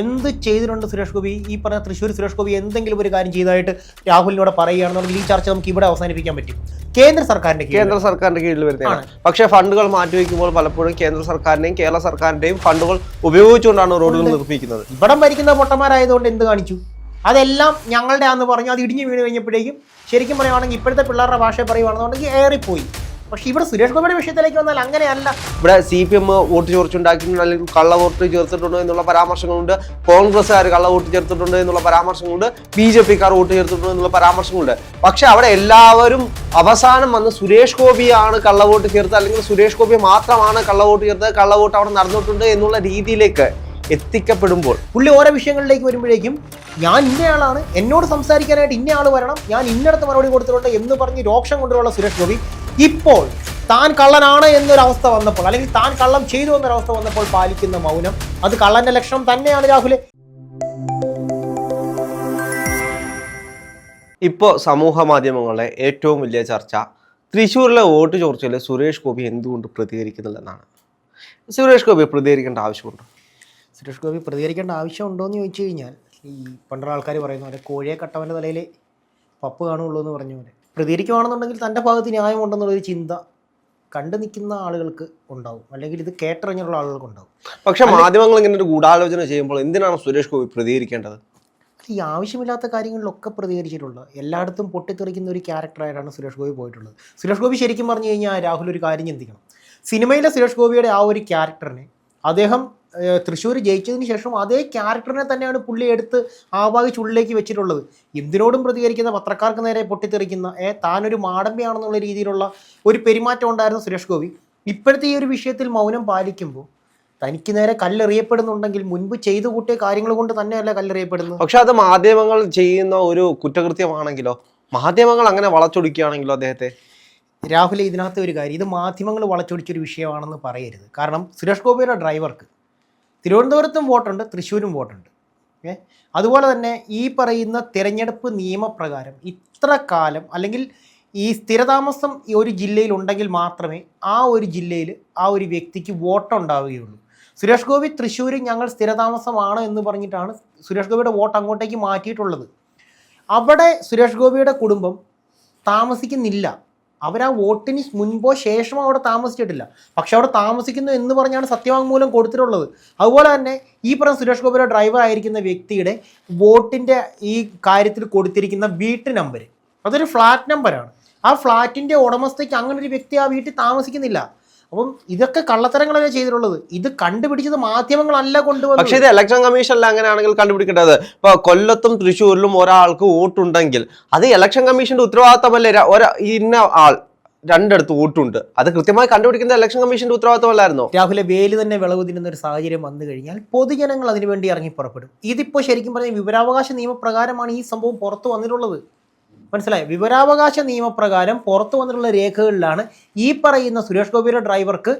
എന്ത് ചെയ്തിട്ടുണ്ട് സുരേഷ് ഗോപി? ഈ പറഞ്ഞ തൃശ്ശൂർ സുരേഷ് ഗോപി എന്തെങ്കിലും ഒരു കാര്യം ചെയ്തതായിട്ട് രാഹുലിനോട് പറയുകയാണെന്നുണ്ടെങ്കിൽ ഈ ചർച്ച നമുക്ക് ഇവിടെ അവസാനിപ്പിക്കാൻ പറ്റും. കേന്ദ്ര സർക്കാരിന്റെ കേന്ദ്ര സർക്കാരിന്റെ കീഴിൽ വരുന്നതാണ്. പക്ഷേ ഫണ്ടുകൾ മാറ്റിവെക്കുമ്പോൾ പലപ്പോഴും കേന്ദ്ര സർക്കാരിന്റെയും കേരള സർക്കാരിന്റെയും ഫണ്ടുകൾ ഉപയോഗിച്ചുകൊണ്ടാണ് റോഡുകൾ നിർമ്മിക്കുന്നത്. ഇവിടം ഭരിക്കുന്ന പൊട്ടന്മാരായതുകൊണ്ട് എന്ത് കാണിച്ചു? അതെല്ലാം ഞങ്ങളുടെ ആന്ന് പറഞ്ഞു. അത് ഇടിഞ്ഞു വീണ് കഴിഞ്ഞപ്പോഴേക്കും ശരിക്കും പറയുകയാണെങ്കിൽ ഇപ്പോഴത്തെ പിള്ളേരുടെ ഭാഷ പറയുകയാണെന്നുണ്ടെങ്കിൽ ഏറിപ്പോയി. പക്ഷേ ഇവിടെ സുരേഷ് ഗോപിയുടെ വിഷയത്തിലേക്ക് വന്നാൽ അങ്ങനെയല്ല. ഇവിടെ സി പി എം വോട്ട് ചോർച്ചുണ്ടാക്കിയിട്ടുണ്ട് അല്ലെങ്കിൽ കള്ള വോട്ട് ചേർത്തിട്ടുണ്ട് എന്നുള്ള പരാമർശങ്ങളുണ്ട്. കോൺഗ്രസ്സുകാർ കള്ള വോട്ട് ചേർത്തിട്ടുണ്ട് എന്നുള്ള പരാമർശങ്ങളുണ്ട്. ബി ജെ പിക്കാർ വോട്ട് ചേർത്തിട്ടുണ്ട് എന്നുള്ള പരാമർശങ്ങളുണ്ട്. പക്ഷെ അവിടെ എല്ലാവരും അവസാനം വന്ന് സുരേഷ് ഗോപിയാണ് കള്ള വോട്ട് ചേർത്തത് അല്ലെങ്കിൽ സുരേഷ് ഗോപി മാത്രമാണ് കള്ള വോട്ട് ചേർത്തത് കള്ള വോട്ട് അവിടെ നടന്നിട്ടുണ്ട് എന്നുള്ള രീതിയിലേക്ക് എത്തിക്കപ്പെടുമ്പോൾ. പുള്ളി ഓരോ വിഷയങ്ങളിലേക്ക് വരുമ്പോഴേക്കും ഞാൻ ഇന്നയാളാണ് എന്നോട് സംസാരിക്കാനായിട്ട് ഇന്നയാൾ വരണം ഞാൻ ഇന്നടത്ത് മറുപടി കൊടുത്തിട്ടുണ്ട് എന്ന് പറഞ്ഞ് രോക്ഷം കൊണ്ടുള്ള സുരേഷ് ഗോപി ഇപ്പോൾ താൻ കള്ളനാണ് എന്നൊരവസ്ഥ വന്നപ്പോൾ അല്ലെങ്കിൽ താൻ കള്ളം ചെയ്തു എന്നൊരവസ്ഥ വന്നപ്പോൾ പാലിക്കുന്ന മൗനം അത് കള്ളന്റെ ലക്ഷണം തന്നെയാണ് രാഹുലെ. ഇപ്പോൾ സമൂഹ മാധ്യമങ്ങളിലെ ഏറ്റവും വലിയ ചർച്ച തൃശ്ശൂരിലെ വോട്ട് ചോർച്ചയിൽ സുരേഷ് ഗോപി എന്തുകൊണ്ട് പ്രതികരിക്കുന്നില്ലെന്നാണ്. സുരേഷ് ഗോപി പ്രതികരിക്കേണ്ട ആവശ്യമുണ്ടോ? സുരേഷ് ഗോപി പ്രതികരിക്കേണ്ട ആവശ്യമുണ്ടോ എന്ന് ചോദിച്ചു കഴിഞ്ഞാൽ ഈ പണ്ടുള്ള ആൾക്കാർ പറയുന്ന പോലെ കോഴിയെ കട്ടവന്റെ തലയിൽ പപ്പ് കാണുള്ളൂ എന്ന് പറഞ്ഞ പോലെ. പ്രതികരിക്കുകയാണെന്നുണ്ടെങ്കിൽ തന്റെ ഭാഗത്ത് ന്യായമുണ്ടെന്നുള്ളൊരു ചിന്ത കണ്ടു നിൽക്കുന്ന ആളുകൾക്ക് ഉണ്ടാവും. അല്ലെങ്കിൽ ഇത് കേട്ടറിഞ്ഞുള്ള ആളുകൾക്ക് ഉണ്ടാവും. പക്ഷേ മാധ്യമങ്ങൾ ഇങ്ങനെ ഒരു ഗൂഢാലോചന ചെയ്യുമ്പോൾ എന്തിനാണ് സുരേഷ് ഗോപി പ്രതികരിക്കേണ്ടത്? ഈ ആവശ്യമില്ലാത്ത കാര്യങ്ങളിലൊക്കെ പ്രതികരിച്ചിട്ടുള്ളത് എല്ലായിടത്തും പൊട്ടിത്തെറിക്കുന്ന ഒരു ക്യാരക്ടറായിട്ടാണ് സുരേഷ് ഗോപി പോയിട്ടുള്ളത്. സുരേഷ് ഗോപി ശരിക്കും പറഞ്ഞു കഴിഞ്ഞാൽ രാഹുൽ ഒരു കാര്യം ചിന്തിക്കണം. സിനിമയിലെ സുരേഷ് ഗോപിയുടെ ആ ഒരു ക്യാരക്ടറിനെ അദ്ദേഹം തൃശ്ശൂർ ജയിച്ചതിന് ശേഷം അതേ ക്യാരക്ടറിനെ തന്നെയാണ് പുള്ളി എടുത്ത് ആവാഹി ചുള്ളിലേക്ക് വെച്ചിട്ടുള്ളത്. എന്തിനോടും പ്രതികരിക്കുന്ന പത്രക്കാർക്ക് നേരെ പൊട്ടിത്തെറിക്കുന്ന ഏ താനൊരു മാടമ്പിയാണെന്നുള്ള രീതിയിലുള്ള ഒരു പെരുമാറ്റം ഉണ്ടായിരുന്ന സുരേഷ് ഗോപി. ഇപ്പോഴത്തെ ഈ ഒരു വിഷയത്തിൽ മൗനം പാലിക്കുമ്പോൾ തനിക്ക് നേരെ കല്ലെറിയപ്പെടുന്നുണ്ടെങ്കിൽ മുൻപ് ചെയ്തു കൂട്ടിയ കാര്യങ്ങൾ കൊണ്ട് തന്നെയല്ല കല്ലെറിയപ്പെടുന്നത്? പക്ഷെ അത് മാധ്യമങ്ങൾ ചെയ്യുന്ന ഒരു കുറ്റകൃത്യമാണെങ്കിലോ? മാധ്യമങ്ങൾ അങ്ങനെ വളച്ചൊടിക്കുകയാണെങ്കിലോ അദ്ദേഹത്തെ? രാഹുൽ ഇതിനകത്ത് ഒരു കാര്യം. ഇത് മാധ്യമങ്ങൾ വളച്ചൊടിച്ചൊരു വിഷയമാണെന്ന് പറയരുത്. കാരണം സുരേഷ് ഗോപിയുടെ ഡ്രൈവർക്ക് തിരുവനന്തപുരത്തും വോട്ടുണ്ട് തൃശ്ശൂരും വോട്ടുണ്ട്. ഏ അതുപോലെ തന്നെ ഈ പറയുന്ന തിരഞ്ഞെടുപ്പ് നിയമപ്രകാരം ഇത്ര കാലം അല്ലെങ്കിൽ ഈ സ്ഥിരതാമസം ഒരു ജില്ലയിൽ ഉണ്ടെങ്കിൽ മാത്രമേ ആ ഒരു ജില്ലയിൽ ആ ഒരു വ്യക്തിക്ക് വോട്ടുണ്ടാവുകയുള്ളൂ. സുരേഷ് ഗോപി തൃശ്ശൂർ ഞങ്ങൾ സ്ഥിരതാമസമാണ് എന്ന് പറഞ്ഞിട്ടാണ് സുരേഷ് ഗോപിയുടെ വോട്ട് അങ്ങോട്ടേക്ക് മാറ്റിയിട്ടുള്ളത്. അവിടെ സുരേഷ് ഗോപിയുടെ കുടുംബം താമസിക്കുന്നില്ല. അവർ ആ വോട്ടിന് മുൻപോ ശേഷമോ അവിടെ താമസിച്ചിട്ടില്ല. പക്ഷെ അവിടെ താമസിക്കുന്നു എന്ന് പറഞ്ഞാണ് സത്യവാങ്മൂലം കൊടുത്തിട്ടുള്ളത്. അതുപോലെ തന്നെ ഈ പറഞ്ഞ സുരേഷ് ഗോപിയുടെ ഡ്രൈവർ ആയിരിക്കുന്ന വ്യക്തിയുടെ വോട്ടിന്റെ ഈ കാര്യത്തിൽ കൊടുത്തിരിക്കുന്ന വീട്ട് നമ്പർ അതൊരു ഫ്ലാറ്റ് നമ്പറാണ് ആ ഫ്ലാറ്റിന്റെ ഉടമസ്ഥയ്ക്ക് അങ്ങനെ ഒരു വ്യക്തി ആ വീട്ടിൽ താമസിക്കുന്നില്ല. അപ്പം ഇതൊക്കെ കള്ളത്തരങ്ങളല്ലേ ചെയ്തിട്ടുള്ളത്? ഇത് കണ്ടുപിടിച്ചത് മാധ്യമങ്ങളല്ല പക്ഷെ പക്ഷേ ഇത് ഇലക്ഷൻ കമ്മീഷനിൽ അങ്ങനെയാണെങ്കിൽ കണ്ടുപിടിക്കേണ്ടത്. ഇപ്പൊ കൊല്ലത്തും തൃശ്ശൂരിലും ഒരാൾക്ക് വോട്ടുണ്ടെങ്കിൽ അത് ഇലക്ഷൻ കമ്മീഷന്റെ ഉത്തരവാദിത്തമല്ലേ? ഇന്ന ആൾ രണ്ടിടത്ത് വോട്ടുണ്ട്. അത് കൃത്യമായി കണ്ടുപിടിക്കുന്ന ഇലക്ഷൻ കമ്മീഷന്റെ ഉത്തരവാദിത്തമല്ലായിരുന്നോ? രാഹുലെ വേൽ തന്നെ വിളവ് തിന്നുന്ന ഒരു സാഹചര്യം വന്നു കഴിഞ്ഞാൽ പൊതുജനങ്ങൾ അതിനുവേണ്ടി ഇറങ്ങി പുറപ്പെടും ഇതിപ്പോ ശരിക്കും പറഞ്ഞാൽ വിവരാവകാശ നിയമപ്രകാരമാണ് ഈ സംഭവം പുറത്തു വന്നിട്ടുള്ളത്. മനസ്സിലായോ? വിവരാവകാശ നിയമപ്രകാരം പുറത്തു വന്നിട്ടുള്ള രേഖകളിലാണ് ഈ പറയുന്ന സുരേഷ് ഗോപിയുടെ ഡ്രൈവർക്ക്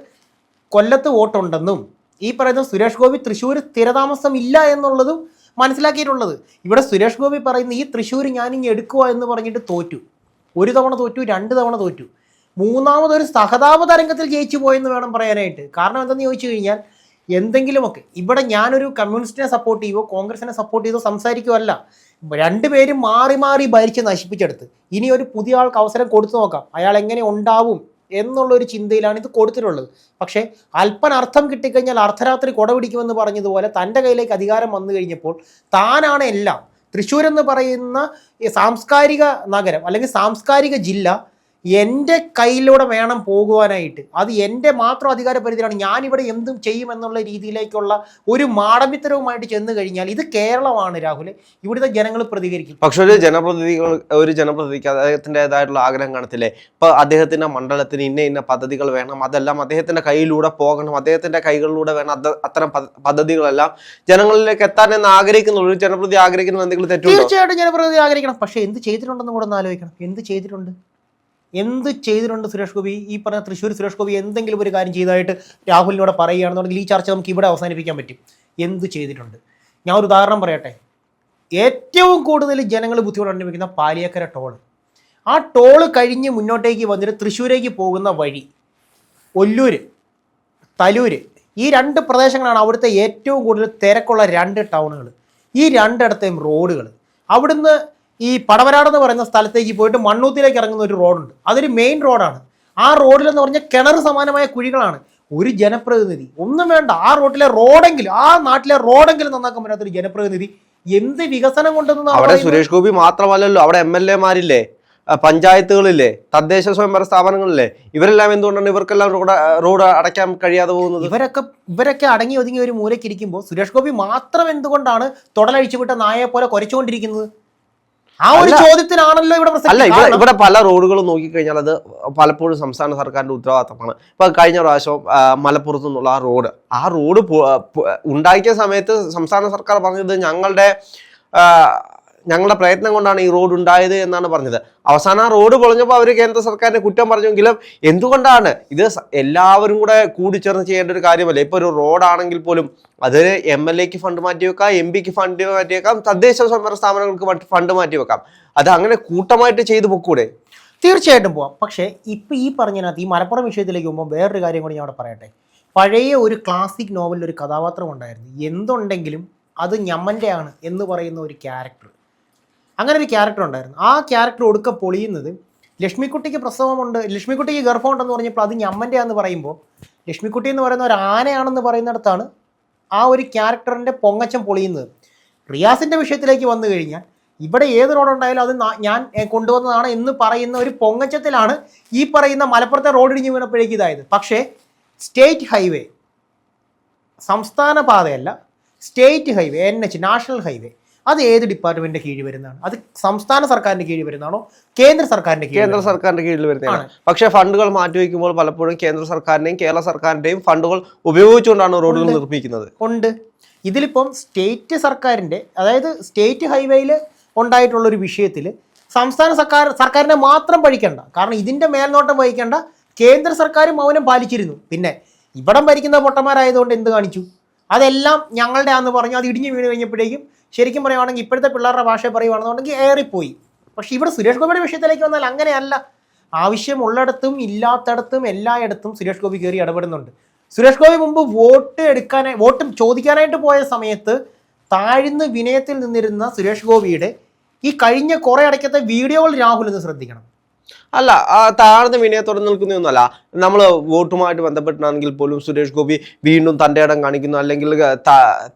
കൊല്ലത്ത് വോട്ടുണ്ടെന്നും ഈ പറയുന്ന സുരേഷ് ഗോപി തൃശ്ശൂർ സ്ഥിരതാമസം ഇല്ല എന്നുള്ളതും മനസ്സിലാക്കിയിട്ടുള്ളത്. ഇവിടെ സുരേഷ് ഗോപി പറയുന്ന ഈ തൃശ്ശൂർ ഞാനിങ്ങ് എടുക്കുക എന്ന് പറഞ്ഞിട്ട് തോറ്റു. ഒരു തവണ തോറ്റു രണ്ട് തവണ തോറ്റു. മൂന്നാമതൊരു സഹതാപ തരംഗത്തിൽ ജയിച്ചു പോയെന്ന് വേണം പറയാനായിട്ട്. കാരണം എന്തെന്ന് ചോദിച്ചു കഴിഞ്ഞാൽ എന്തെങ്കിലുമൊക്കെ. ഇവിടെ ഞാനൊരു കമ്മ്യൂണിസ്റ്റിനെ സപ്പോർട്ട് ചെയ്യുവോ കോൺഗ്രസിനെ സപ്പോർട്ട് ചെയ്തോ സംസാരിക്കുമല്ല രണ്ടുപേരും മാറി മാറി ഭരിച്ച് നശിപ്പിച്ചെടുത്ത്. ഇനി ഒരു പുതിയ ആൾക്ക് അവസരം കൊടുത്തു നോക്കാം. അയാൾ എങ്ങനെ ഉണ്ടാവും എന്നുള്ള ഒരു ചിന്തയിലാണ് ഇത് കൊടുത്തിട്ടുള്ളത്. പക്ഷേ അല്പൻ അർത്ഥം കിട്ടിക്കഴിഞ്ഞാൽ അർദ്ധരാത്രി കൊടപിടിക്കുമെന്ന് പറഞ്ഞതുപോലെ തന്റെ കയ്യിലേക്ക് അധികാരം വന്നു കഴിഞ്ഞപ്പോൾ താനാണ് എല്ലാം. തൃശ്ശൂർ എന്ന് പറയുന്ന സാംസ്കാരിക നഗരം അല്ലെങ്കിൽ സാംസ്കാരിക ജില്ല എന്റെ കയ്യിലൂടെ വേണം പോകുവാനായിട്ട്. അത് എന്റെ മാത്രം അധികാര പരിധിയിലാണ് ഞാനിവിടെ എന്തും ചെയ്യുമെന്നുള്ള രീതിയിലേക്കുള്ള ഒരു മാടമ്പിത്തരവുമായിട്ട് ചെന്ന് കഴിഞ്ഞാൽ ഇത് കേരളമാണ് രാഹുൽ ഇവിടുത്തെ ജനങ്ങൾ പ്രതികരിക്കും. പക്ഷെ ഒരു ജനപ്രതിനിധികൾ ഒരു ജനപ്രതിനിധിക്ക് അദ്ദേഹത്തിന്റെതായിട്ടുള്ള ആഗ്രഹം കാണത്തില്ലേ? ഇപ്പൊ അദ്ദേഹത്തിന്റെ മണ്ഡലത്തിന് ഇന്ന ഇന്ന പദ്ധതികൾ വേണം അതെല്ലാം അദ്ദേഹത്തിന്റെ കയ്യിലൂടെ പോകണം അദ്ദേഹത്തിന്റെ കൈകളിലൂടെ വേണം അത് അത്തരം പദ്ധതികളെല്ലാം ജനങ്ങളിലേക്ക് എത്താൻ എന്ന് ആഗ്രഹിക്കുന്ന. ഒരു ജനപ്രതി ആഗ്രഹിക്കുന്ന എന്തെങ്കിലും തെറ്റുണ്ടോ? തീർച്ചയായിട്ടും ജനപ്രതി ആഗ്രഹിക്കണം. പക്ഷേ എന്ത് ചെയ്തിട്ടുണ്ടെന്ന് കൂടെ ഒന്ന് ആലോചിക്കണം. എന്ത് ചെയ്തിട്ടുണ്ട്? എന്ത് ചെയ്തിട്ടുണ്ട് സുരേഷ് ഗോപി? ഈ പറഞ്ഞ തൃശ്ശൂർ സുരേഷ് ഗോപി എന്തെങ്കിലും ഒരു കാര്യം ചെയ്തതായിട്ട് രാഹുലിനോട് പറയുകയാണെന്നുണ്ടെങ്കിൽ ഈ ചർച്ച നമുക്ക് ഇവിടെ അവസാനിപ്പിക്കാൻ പറ്റും. എന്ത് ചെയ്തിട്ടുണ്ട്? ഞാൻ ഒരു ഉദാഹരണം പറയട്ടെ. ഏറ്റവും കൂടുതൽ ജനങ്ങൾ ബുദ്ധിമുട്ട് അനുഭവിക്കുന്ന പാലിയക്കര ടോൾ. ആ ടോൾ കഴിഞ്ഞ് മുന്നോട്ടേക്ക് വന്നിട്ട് തൃശ്ശൂരേക്ക് പോകുന്ന വഴി ഒല്ലൂര് തലൂര് ഈ രണ്ട് പ്രദേശങ്ങളാണ് അവിടുത്തെ ഏറ്റവും കൂടുതൽ തിരക്കുള്ള രണ്ട് ടൗണുകൾ ഈ രണ്ടിടത്തെയും റോഡുകൾ അവിടുന്ന് ഈ പടവരാട് എന്ന് പറയുന്ന സ്ഥലത്തേക്ക് പോയിട്ട് മണ്ണൂത്തിലേക്ക് ഇറങ്ങുന്ന ഒരു റോഡുണ്ട്. അതൊരു മെയിൻ റോഡാണ്. ആ റോഡിലെന്ന് പറഞ്ഞാൽ കിണർ സമാനമായ കുഴികളാണ്. ഒരു ജനപ്രതിനിധി. ഒന്നും വേണ്ട. ആ റോഡിലെ റോഡെങ്കിലും ആ നാട്ടിലെ റോഡെങ്കിലും നന്നാക്കാൻ പറ്റാത്തൊരു ജനപ്രതിനിധി എന്ത് വികസനം കൊണ്ടുവന്ന അവിടെ സുരേഷ് ഗോപി മാത്രമല്ലല്ലോ. അവിടെ എം എൽ എമാരില്ലേ? പഞ്ചായത്തുകളില്ലേ? തദ്ദേശ സ്വയംഭരണ സ്ഥാപനങ്ങളില്ലേ? ഇവരെല്ലാം എന്തുകൊണ്ടാണ് ഇവർക്കെല്ലാം റോഡ് റോഡ് അടയ്ക്കാൻ കഴിയാതെ പോകുന്നത്? ഇവരൊക്കെ ഇവരൊക്കെ അടങ്ങി ഒതുങ്ങി ഒരു മൂലയ്ക്ക് ഇരിക്കുമ്പോൾ സുരേഷ് ഗോപി മാത്രം എന്തുകൊണ്ടാണ് തുടലഴിച്ചു വിട്ട നായയെ പോലെ കുരച്ചുകൊണ്ടിരിക്കുന്നത്? ആ ഒരു ചോദ്യത്തിനാണല്ലോ ഇവിടെ. അല്ല ഇവിടെ ഇവിടെ പല റോഡുകളും നോക്കിക്കഴിഞ്ഞാൽ അത് പലപ്പോഴും സംസ്ഥാന സർക്കാരിന്റെ ഉത്തരവാദിത്തമാണ് ഇപ്പൊ കഴിഞ്ഞ പ്രാവശ്യം മലപ്പുറത്തു നിന്നുള്ള ആ റോഡ് ആ റോഡ് ഉണ്ടാക്കിയ സമയത്ത് സംസ്ഥാന സർക്കാർ പറഞ്ഞത് ഞങ്ങളുടെ ഞങ്ങളുടെ പ്രയത്നം കൊണ്ടാണ് ഈ റോഡ് ഉണ്ടായത് എന്നാണ് പറഞ്ഞത്. അവസാനം ആ റോഡ് പൊളഞ്ഞപ്പോൾ അവർ കേന്ദ്ര സർക്കാരിനെ കുറ്റം പറഞ്ഞെങ്കിലും എന്തുകൊണ്ടാണ്? ഇത് എല്ലാവരും കൂടെ കൂടിച്ചേർന്ന് ചെയ്യേണ്ട ഒരു കാര്യമല്ലേ? ഇപ്പൊ ഒരു റോഡാണെങ്കിൽ പോലും അത് എം എൽ എക്ക് ഫണ്ട് മാറ്റി വെക്കാം എം പിക്ക് ഫണ്ട് മാറ്റി വെക്കാം തദ്ദേശ സ്വയംഭരണ സ്ഥാപനങ്ങൾക്ക് ഫണ്ട് ഫണ്ട് മാറ്റി വെക്കാം. അത് അങ്ങനെ കൂട്ടമായിട്ട് ചെയ്തു പൊക്കൂടെ? തീർച്ചയായിട്ടും പോവാം. പക്ഷേ ഇപ്പോൾ ഈ പറഞ്ഞതിനകത്ത് ഈ മലപ്പുറം വിഷയത്തിലേക്ക് പോകുമ്പോൾ വേറൊരു കാര്യം കൂടി ഞാൻ അവിടെ പറയട്ടെ. പഴയ ഒരു ക്ലാസിക് നോവലിൽ ഒരു കഥാപാത്രം ഉണ്ടായിരുന്നു. എന്തുണ്ടെങ്കിലും അത് ഞമ്മന്റെ ആണ് എന്ന് പറയുന്ന ഒരു ക്യാരക്ടർ അങ്ങനെ ഒരു ക്യാരക്ടർ ഉണ്ടായിരുന്നു. ആ ക്യാരക്ടർ ഒടുക്ക പൊളിയുന്നത് ലക്ഷ്മിക്കുട്ടിക്ക് പ്രസവമുണ്ട് ലക്ഷ്മിക്കുട്ടിക്ക് ഗർഭമുണ്ടെന്ന് പറഞ്ഞപ്പോൾ അത് ഞമ്മന്റെ ആണെന്ന് പറയുമ്പോൾ ലക്ഷ്മിക്കുട്ടി എന്ന് പറയുന്ന ഒരു ആനയാണെന്ന് പറയുന്നിടത്താണ് ആ ഒരു ക്യാരക്ടറിന്റെ പൊങ്ങച്ചം പൊളിയുന്നത്. റിയാസിന്റെ വിഷയത്തിലേക്ക് വന്നു കഴിഞ്ഞാൽ ഇവിടെ ഏത് റോഡുണ്ടായാലും അത് ഞാൻ കൊണ്ടുവന്നതാണ് എന്ന് പറയുന്ന ഒരു പൊങ്ങച്ചത്തിലാണ് ഈ പറയുന്ന മലപ്പുറത്തെ റോഡ് ഇടിഞ്ഞ് വീണപ്പോഴേക്ക് ഇതായത്. പക്ഷേ സ്റ്റേറ്റ് ഹൈവേ സംസ്ഥാന പാതയല്ല state highway N H national highway അത് ഏത് ഡിപ്പാർട്ട്മെന്റിന്റെ കീഴിൽ വരുന്നതാണ്? അത് സംസ്ഥാന സർക്കാരിന്റെ കീഴിൽ വരുന്നതാണോ? കേന്ദ്ര സർക്കാരിന്റെ കേന്ദ്ര സർക്കാരിന്റെ കീഴിൽ വരുന്നതാണ്. പക്ഷേ ഫണ്ടുകൾ മാറ്റി മാറ്റിവെക്കുമ്പോൾ പലപ്പോഴും കേന്ദ്ര സർക്കാരിന്റെയും കേരള സർക്കാരിന്റെയും ഫണ്ടുകൾ ഉപയോഗിച്ചുകൊണ്ടാണ് റോഡുകൾ നിർമ്മിക്കുന്നത്. ഉണ്ട്. ഇതിലിപ്പം സ്റ്റേറ്റ് സർക്കാരിന്റെ അതായത് സ്റ്റേറ്റ് ഹൈവേയിൽ ഉണ്ടായിട്ടുള്ള ഒരു വിഷയത്തിൽ സംസ്ഥാന സർക്കാർ സർക്കാരിനെ മാത്രം പഴിക്കണ്ട കാരണം ഇതിന്റെ മേൽനോട്ടം വഹിക്കേണ്ട കേന്ദ്ര സർക്കാർ മൗനം പാലിച്ചിരുന്നു. പിന്നെ ഇവിടം ഭരിക്കുന്ന പൊട്ടന്മാരായതുകൊണ്ട് എന്ത് കാണിച്ചു? അതെല്ലാം ഞങ്ങളുടെ ആന്ന് പറഞ്ഞു അത് ഇടിഞ്ഞു വീണ് കഴിഞ്ഞപ്പോഴേക്കും ശരിക്കും പറയുവാണെങ്കിൽ ഇപ്പോഴത്തെ പിള്ളേരുടെ ഭാഷ പറയുവാണെന്നുണ്ടെങ്കിൽ ഏറിപ്പോയി. പക്ഷേ ഇവിടെ സുരേഷ് ഗോപിയുടെ വിഷയത്തിലേക്ക് വന്നാൽ അങ്ങനെയല്ല. ആവശ്യമുള്ളിടത്തും ഇല്ലാത്തടത്തും എല്ലായിടത്തും സുരേഷ് ഗോപി കയറി ഇടപെടുന്നുണ്ട്. സുരേഷ് ഗോപി മുമ്പ് വോട്ട് എടുക്കാനായി വോട്ട് ചോദിക്കാനായിട്ട് പോയ സമയത്ത് താഴ്ന്ന് വിനയത്തിൽ നിന്നിരുന്ന സുരേഷ് ഗോപിയുടെ ഈ കഴിഞ്ഞ കുറേ അടയ്ക്കത്തെ വീഡിയോകൾ രാഹുൽ എന്ന് ശ്രദ്ധിക്കണം. അല്ല താഴ്ന്ന വിനയത്തോടെ നിൽക്കുന്നതൊന്നുമല്ല. നമ്മൾ വോട്ടുമായിട്ട് ബന്ധപ്പെട്ടാണെങ്കിൽ പോലും സുരേഷ് ഗോപി വീണ്ടും തന്റെ ഇടം കാണിക്കുന്നു അല്ലെങ്കിൽ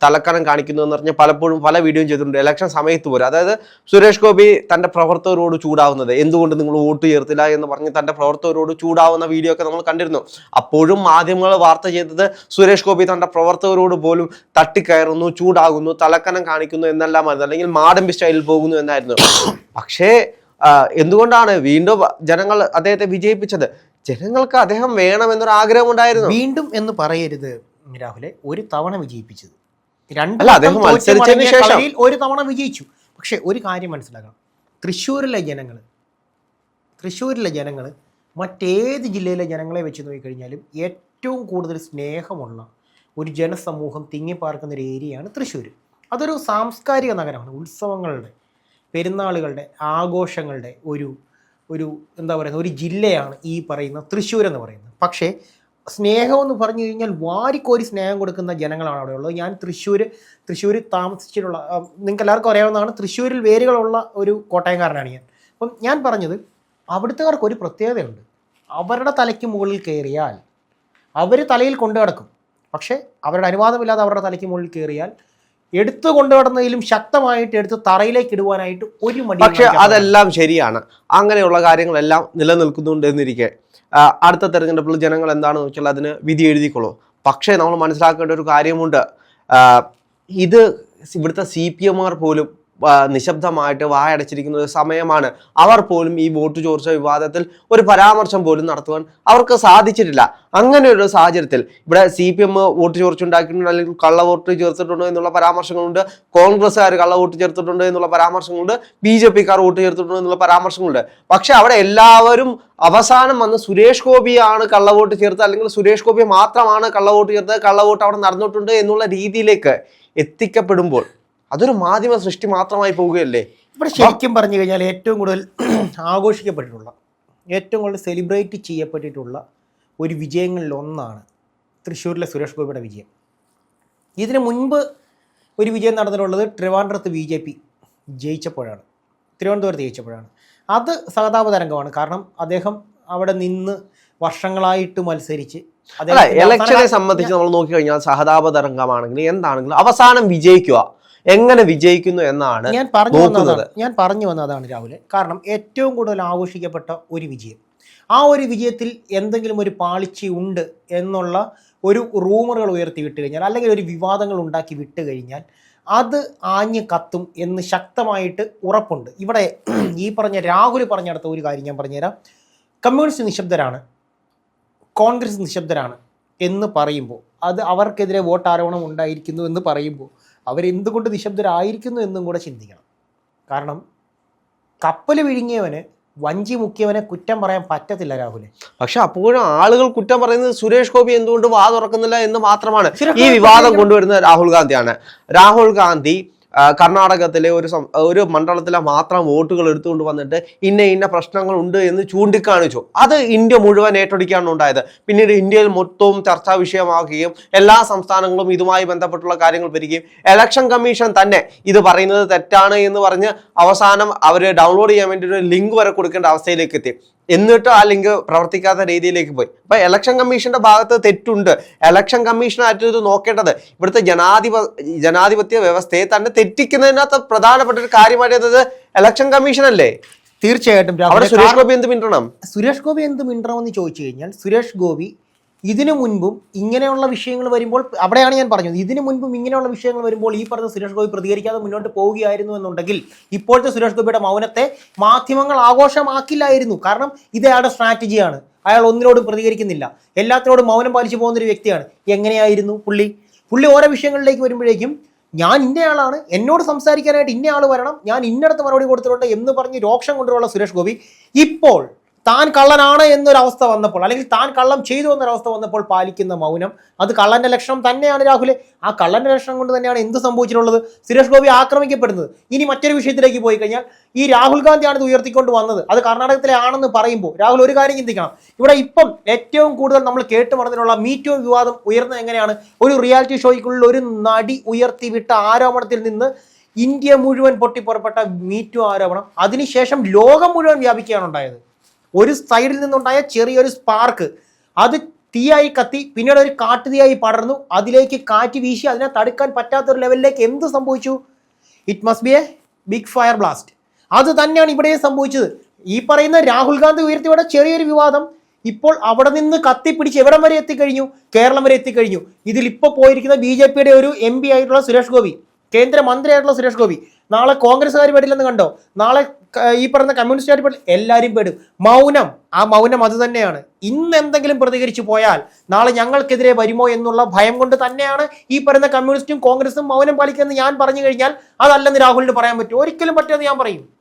തലക്കനം കാണിക്കുന്നു എന്ന് പറഞ്ഞാൽ പലപ്പോഴും പല വീഡിയോയും ചെയ്തിട്ടുണ്ട്. ഇലക്ഷൻ സമയത്ത് പോലും. അതായത് സുരേഷ് ഗോപി തന്റെ പ്രവർത്തകരോട് ചൂടാവുന്നത്. എന്തുകൊണ്ട് നിങ്ങൾ വോട്ട് ചേർത്തില്ല എന്ന് പറഞ്ഞ് തന്റെ പ്രവർത്തകരോട് ചൂടാവുന്ന വീഡിയോ ഒക്കെ നമ്മൾ കണ്ടിരുന്നു. അപ്പോഴും മാധ്യമങ്ങൾ വാർത്ത ചെയ്തത് സുരേഷ് ഗോപി തന്റെ പ്രവർത്തകരോട് പോലും തട്ടിക്കയറുന്നു ചൂടാകുന്നു തലക്കനം കാണിക്കുന്നു എന്നെല്ലാമായിരുന്നു. അല്ലെങ്കിൽ മാടമ്പി സ്റ്റൈലിൽ പോകുന്നു എന്നായിരുന്നു. പക്ഷേ എന്തുകൊണ്ടാണ് വീണ്ടും ജനങ്ങൾ അദ്ദേഹത്തെ വിജയിപ്പിച്ചത്? ജനങ്ങൾക്ക് അദ്ദേഹം വേണമെന്നൊരു ആഗ്രഹം ഉണ്ടായിരുന്നു. വീണ്ടും എന്ന് പറയരുത് രാഹുലെ ഒരു തവണ വിജയിപ്പിച്ചത്. രണ്ട് ഒരു തവണ വിജയിച്ചു. പക്ഷെ ഒരു കാര്യം മനസ്സിലാക്കണം. തൃശ്ശൂരിലെ ജനങ്ങൾ തൃശ്ശൂരിലെ ജനങ്ങൾ മറ്റേത് ജില്ലയിലെ ജനങ്ങളെ വെച്ച് നോക്കിക്കഴിഞ്ഞാലും ഏറ്റവും കൂടുതൽ സ്നേഹമുള്ള ഒരു ജനസമൂഹം തിങ്ങിപ്പാർക്കുന്ന ഒരു ഏരിയയാണ് തൃശ്ശൂർ അതൊരു സാംസ്കാരിക നഗരമാണ് ഉത്സവങ്ങളുടെ പെരുന്നാളുകളുടെ ആഘോഷങ്ങളുടെ ഒരു ഒരു എന്താ പറയുന്നത് ഒരു ജില്ലയാണ് ഈ പറയുന്ന തൃശ്ശൂർ എന്ന് പറയുന്നത്. പക്ഷേ സ്നേഹം എന്ന് പറഞ്ഞു കഴിഞ്ഞാൽ വാരിക്കോരി സ്നേഹം കൊടുക്കുന്ന ജനങ്ങളാണ് അവിടെ ഉള്ളത്. ഞാൻ തൃശ്ശൂർ തൃശ്ശൂർ താമസിച്ചിട്ടുള്ള നിങ്ങൾക്ക് എല്ലാവർക്കും അറിയാവുന്നതാണ് തൃശ്ശൂരിൽ വേരുകളുള്ള ഒരു കോട്ടയംകാരനാണ് ഞാൻ. അപ്പം ഞാൻ പറഞ്ഞത് അവിടുത്തുകാർക്ക് ഒരു പ്രത്യേകതയുണ്ട്. അവരുടെ തലയ്ക്ക് മുകളിൽ കയറിയാൽ അവർ തലയിൽ കൊണ്ടു കിടക്കും പക്ഷേ അവരുടെ അനുവാദമില്ലാതെ അവരുടെ തലയ്ക്ക് മുകളിൽ കയറിയാൽ എടുത്തു കൊണ്ടുനടന്നതിലും ശക്തമായിട്ട് എടുത്ത് തറയിലേക്ക് ഇടുവാനായിട്ട് ഒരു മടി പക്ഷെ അതെല്ലാം ശരിയാണ്. അങ്ങനെയുള്ള കാര്യങ്ങളെല്ലാം നിലനിൽക്കുന്നുണ്ട് എന്നിരിക്കെ അടുത്ത തെരഞ്ഞെടുപ്പിൽ ജനങ്ങൾ എന്താണെന്ന് വെച്ചാൽ അതിന് വിധി എഴുതിക്കോളൂ പക്ഷേ നമ്മൾ മനസ്സിലാക്കേണ്ട ഒരു കാര്യമുണ്ട്. ഇത് ഇവിടുത്തെ സി പി ആർ പോലും നിശബ്ദമായിട്ട് വായടച്ചിരിക്കുന്ന ഒരു സമയമാണ്. അവർ പോലും ഈ വോട്ട് ചോർച്ച വിവാദത്തിൽ ഒരു പരാമർശം പോലും നടത്തുവാൻ അവർക്ക് സാധിച്ചിട്ടില്ല. അങ്ങനെ ഒരു സാഹചര്യത്തിൽ ഇവിടെ സി പി എം വോട്ട് ചോർച്ച ഉണ്ടാക്കിയിട്ടുണ്ട് അല്ലെങ്കിൽ കള്ള വോട്ട് ചേർത്തിട്ടുണ്ടോ എന്നുള്ള പരാമർശങ്ങളുണ്ട്. കോൺഗ്രസ്സുകാർ കള്ള വോട്ട് ചേർത്തിട്ടുണ്ടോ എന്നുള്ള പരാമർശങ്ങളുണ്ട്. ബി ജെ പിക്കാർ വോട്ട് ചേർത്തിട്ടുണ്ടോ എന്നുള്ള പരാമർശങ്ങളുണ്ട്. പക്ഷെ അവിടെ എല്ലാവരും അവസാനം വന്ന് സുരേഷ് ഗോപിയാണ് കള്ളവോട്ട് ചേർത്തത്. അല്ലെങ്കിൽ സുരേഷ് ഗോപി മാത്രമാണ് കള്ള വോട്ട് കള്ളവോട്ട് കള്ള വോട്ട് അവിടെ നടന്നിട്ടുണ്ട് എന്നുള്ള രീതിയിലേക്ക് എത്തിക്കപ്പെടുമ്പോൾ അതൊരു മാധ്യമ സൃഷ്ടി മാത്രമായി പോവുകയല്ലേ? ഇവിടെ ശരിക്കും പറഞ്ഞു കഴിഞ്ഞാൽ ഏറ്റവും കൂടുതൽ ആഘോഷിക്കപ്പെട്ടിട്ടുള്ള ഏറ്റവും കൂടുതൽ സെലിബ്രേറ്റ് ചെയ്യപ്പെട്ടിട്ടുള്ള ഒരു വിജയങ്ങളിൽ ഒന്നാണ് തൃശ്ശൂരിലെ സുരേഷ് ഗോപിയുടെ വിജയം. ഇതിനു മുൻപ് ഒരു വിജയം നടന്നിട്ടുള്ളത് ട്രിവാൻഡ്രത്ത് ബി ജെ പി ജയിച്ചപ്പോഴാണ്. തിരുവനന്തപുരത്ത് ജയിച്ചപ്പോഴാണ്. അത് സഹതാപ തരംഗമാണ് കാരണം അദ്ദേഹം അവിടെ നിന്ന് വർഷങ്ങളായിട്ട് മത്സരിച്ച് ഇലക്ഷനെ സംബന്ധിച്ച് നമ്മൾ നോക്കിക്കഴിഞ്ഞാൽ സഹതാപ തരംഗമാണെങ്കിലും എന്താണെങ്കിലും അവസാനം വിജയിക്കുക. എങ്ങനെ വിജയിക്കുന്നു എന്നാണ് ഞാൻ പറഞ്ഞു വന്നത് വന്നതാണ് ഞാൻ പറഞ്ഞു വന്നതാണ് രാഹുൽ. കാരണം ഏറ്റവും കൂടുതൽ ആഘോഷിക്കപ്പെട്ട ഒരു വിജയം. ആ ഒരു വിജയത്തിൽ എന്തെങ്കിലും ഒരു പാളിച്ച ഉണ്ട് എന്നുള്ള ഒരു റൂമറുകൾ ഉയർത്തി വിട്ട് കഴിഞ്ഞാൽ അല്ലെങ്കിൽ ഒരു വിവാദങ്ങൾ ഉണ്ടാക്കി വിട്ട് കഴിഞ്ഞാൽ അത് ആഞ്ഞ് കത്തും എന്ന് ശക്തമായിട്ട് ഉറപ്പുണ്ട്. ഇവിടെ ഈ പറഞ്ഞ രാഹുൽ പറഞ്ഞെടുത്ത ഒരു കാര്യം ഞാൻ പറഞ്ഞുതരാം. കമ്മ്യൂണിസ്റ്റ് നിശബ്ദരാണ്. കോൺഗ്രസ് നിശബ്ദരാണ് എന്ന് പറയുമ്പോൾ അത് അവർക്കെതിരെ വോട്ട് ആരോപണം ഉണ്ടായിരിക്കുന്നു എന്ന് പറയുമ്പോൾ അവരെന്തുകൊണ്ട് നിശബ്ദരായിരിക്കുന്നു എന്നും കൂടെ ചിന്തിക്കണം. കാരണം കപ്പൽ വിഴുങ്ങിയവന് വഞ്ചി മുക്കിയവനെ കുറ്റം പറയാൻ പറ്റത്തില്ല രാഹുലെ. പക്ഷെ അപ്പോഴും ആളുകൾ കുറ്റം പറയുന്നത് സുരേഷ് ഗോപി എന്തുകൊണ്ട് വാ തുറക്കുന്നില്ല എന്ന് മാത്രമാണ് ഈ വിവാദം കൊണ്ടുവരുന്നത് രാഹുൽ ഗാന്ധിയാണ്. രാഹുൽ ഗാന്ധി കർണാടകത്തിലെ ഒരു ഒരു മണ്ഡലത്തിലെ മാത്രം വോട്ടുകൾ എടുത്തുകൊണ്ട് വന്നിട്ട് ഇന്ന ഇന്ന പ്രശ്നങ്ങൾ ഉണ്ട് എന്ന് ചൂണ്ടിക്കാണിച്ചു. അത് ഇന്ത്യ മുഴുവൻ ഏറ്റെടുക്കുകയാണ് ഉണ്ടായത്. പിന്നീട് ഇന്ത്യയിൽ മൊത്തവും ചർച്ചാ വിഷയമാക്കുകയും എല്ലാ സംസ്ഥാനങ്ങളും ഇതുമായി ബന്ധപ്പെട്ടുള്ള കാര്യങ്ങൾ വരികയും ഇലക്ഷൻ കമ്മീഷൻ തന്നെ ഇത് പറയുന്നത് തെറ്റാണ് എന്ന് പറഞ്ഞ് അവസാനം അവർ ഡൗൺലോഡ് ചെയ്യാൻ വേണ്ടി ഒരു ലിങ്ക് വരെ കൊടുക്കേണ്ട അവസ്ഥയിലേക്ക് എത്തി. എന്നിട്ട് ആ ലിങ്ക് പ്രവർത്തിക്കാത്ത രീതിയിലേക്ക് പോയി. അപ്പൊ ഇലക്ഷൻ കമ്മീഷന്റെ ഭാഗത്ത് തെറ്റുണ്ട്. ഇലക്ഷൻ കമ്മീഷനായിട്ട് ഇത് നോക്കേണ്ടത് ഇവിടുത്തെ ജനാധിപ ജനാധിപത്യ വ്യവസ്ഥയെ തന്നെ തെറ്റിക്കുന്നതിനകത്ത് പ്രധാനപ്പെട്ട ഒരു കാര്യമായിട്ട് ഇലക്ഷൻ കമ്മീഷൻ അല്ലേ? തീർച്ചയായിട്ടും. അവിടെ സുരേഷ് ഗോപി എന്ത് മിണ്ടണം? സുരേഷ് ഗോപി എന്ത് മിണ്ടണമെന്ന് ചോദിച്ചു കഴിഞ്ഞാൽ സുരേഷ് ഗോപി ഇതിനു മുൻപും ഇങ്ങനെയുള്ള വിഷയങ്ങൾ വരുമ്പോൾ അവിടെയാണ് ഞാൻ പറഞ്ഞത് ഇതിനു മുൻപും ഇങ്ങനെയുള്ള വിഷയങ്ങൾ വരുമ്പോൾ ഈ പറഞ്ഞ സുരേഷ് ഗോപി പ്രതികരിക്കാതെ മുന്നോട്ട് പോവുകയായിരുന്നു എന്നുണ്ടെങ്കിൽ ഇപ്പോഴത്തെ സുരേഷ് ഗോപിയുടെ മൗനത്തെ മാധ്യമങ്ങൾ ആഘോഷമാക്കില്ലായിരുന്നു. കാരണം ഇത് അയാളുടെ സ്ട്രാറ്റജിയാണ്. അയാൾ ഒന്നിനോടും പ്രതികരിക്കുന്നില്ല. എല്ലാത്തിനോടും മൗനം പാലിച്ചു പോകുന്ന ഒരു വ്യക്തിയാണ്. എങ്ങനെയായിരുന്നു പുള്ളി? പുള്ളി ഓരോ വിഷയങ്ങളിലേക്ക് വരുമ്പോഴേക്കും ഞാൻ ഇന്നയാളാണ് എന്നോട് സംസാരിക്കാനായിട്ട് ഇന്നയാൾ വരണം ഞാൻ ഇന്നടത്ത് മറുപടി കൊടുത്തിട്ടുണ്ട് എന്ന് പറഞ്ഞ് രോക്ഷം കൊണ്ടുള്ള സുരേഷ് ഗോപി ഇപ്പോൾ താൻ കള്ളനാണ് എന്നൊരവസ്ഥ വന്നപ്പോൾ അല്ലെങ്കിൽ താൻ കള്ളം ചെയ്തു എന്നൊരവസ്ഥ വന്നപ്പോൾ പാലിക്കുന്ന മൗനം അത് കള്ളന്റെ ലക്ഷണം തന്നെയാണ് രാഹുലെ. ആ കള്ളന്റെ ലക്ഷണം കൊണ്ട് തന്നെയാണ് എന്ത് സംഭവിച്ചിട്ടുള്ളത്? സുരേഷ് ഗോപി ആക്രമിക്കപ്പെടുന്നത്. ഇനി മറ്റൊരു വിഷയത്തിലേക്ക് പോയി കഴിഞ്ഞാൽ ഈ രാഹുൽ ഗാന്ധിയാണ് ഇത് ഉയർത്തിക്കൊണ്ട് വന്നത്. അത് കർണാടകത്തിലെ ആണെന്ന് പറയുമ്പോൾ രാഹുൽ ഒരു കാര്യം ചിന്തിക്കണം. ഇവിടെ ഇപ്പം ഏറ്റവും കൂടുതൽ നമ്മൾ കേട്ട് പറഞ്ഞതിനുള്ള മീറ്റോ വിവാദം ഉയർന്നത് എങ്ങനെയാണ്? ഒരു റിയാലിറ്റി ഷോയ്ക്കുള്ളിൽ ഒരു നടി ഉയർത്തിവിട്ട ആരോപണത്തിൽ നിന്ന് ഇന്ത്യ മുഴുവൻ പൊട്ടിപ്പുറപ്പെട്ട മീറ്റു ആരോപണം. അതിനുശേഷം ലോകം മുഴുവൻ വ്യാപിക്കുകയാണ് ഉണ്ടായത്. ഒരു സൈഡിൽ നിന്നുണ്ടായ ചെറിയൊരു സ്പാർക്ക് അത് തീയായി കത്തി പിന്നീട് ഒരു കാട്ടുതീയായി പടർന്നു. അതിലേക്ക് കാറ്റ് വീശി അതിനെ തടുക്കാൻ പറ്റാത്തൊരു ലെവലിലേക്ക് എന്ത് സംഭവിച്ചു? It must be a big fire blast അത് തന്നെയാണ് ഇവിടെ സംഭവിച്ചത്. ഈ പറയുന്ന രാഹുൽ ഗാന്ധി ഉയർത്തിയുടെ ചെറിയൊരു വിവാദം ഇപ്പോൾ അവിടെ നിന്ന് കത്തിപ്പിടിച്ച് എവിടം വരെ എത്തിക്കഴിഞ്ഞു? കേരളം വരെ എത്തിക്കഴിഞ്ഞു. ഇതിൽ ഇപ്പോൾ പോയിരിക്കുന്ന ബി ജെ പിയുടെ ഒരു എം പി ആയിട്ടുള്ള സുരേഷ് ഗോപി കേന്ദ്രമന്ത്രിയായിട്ടുള്ള സുരേഷ് ഗോപി. നാളെ കോൺഗ്രസ്സുകാർ വരില്ലെന്ന് കണ്ടോ? നാളെ ഈ പറയുന്ന കമ്മ്യൂണിസ്റ്റ് പാർട്ടി എല്ലാവരും പെടും. മൗനം. ആ മൗനം അത് തന്നെയാണ്. ഇന്ന് എന്തെങ്കിലും പ്രതികരിച്ചു പോയാൽ നാളെ ഞങ്ങൾക്കെതിരെ വരുമോ എന്നുള്ള ഭയം കൊണ്ട് തന്നെയാണ് ഈ പറയുന്ന കമ്മ്യൂണിസ്റ്റും കോൺഗ്രസും മൗനം പാലിക്കുന്നത് ഞാൻ പറഞ്ഞു കഴിഞ്ഞാൽ അതല്ലെന്ന് രാഹുലിന് പറയാൻ പറ്റും. ഒരിക്കലും പറ്റുമെന്ന് ഞാൻ പറയും.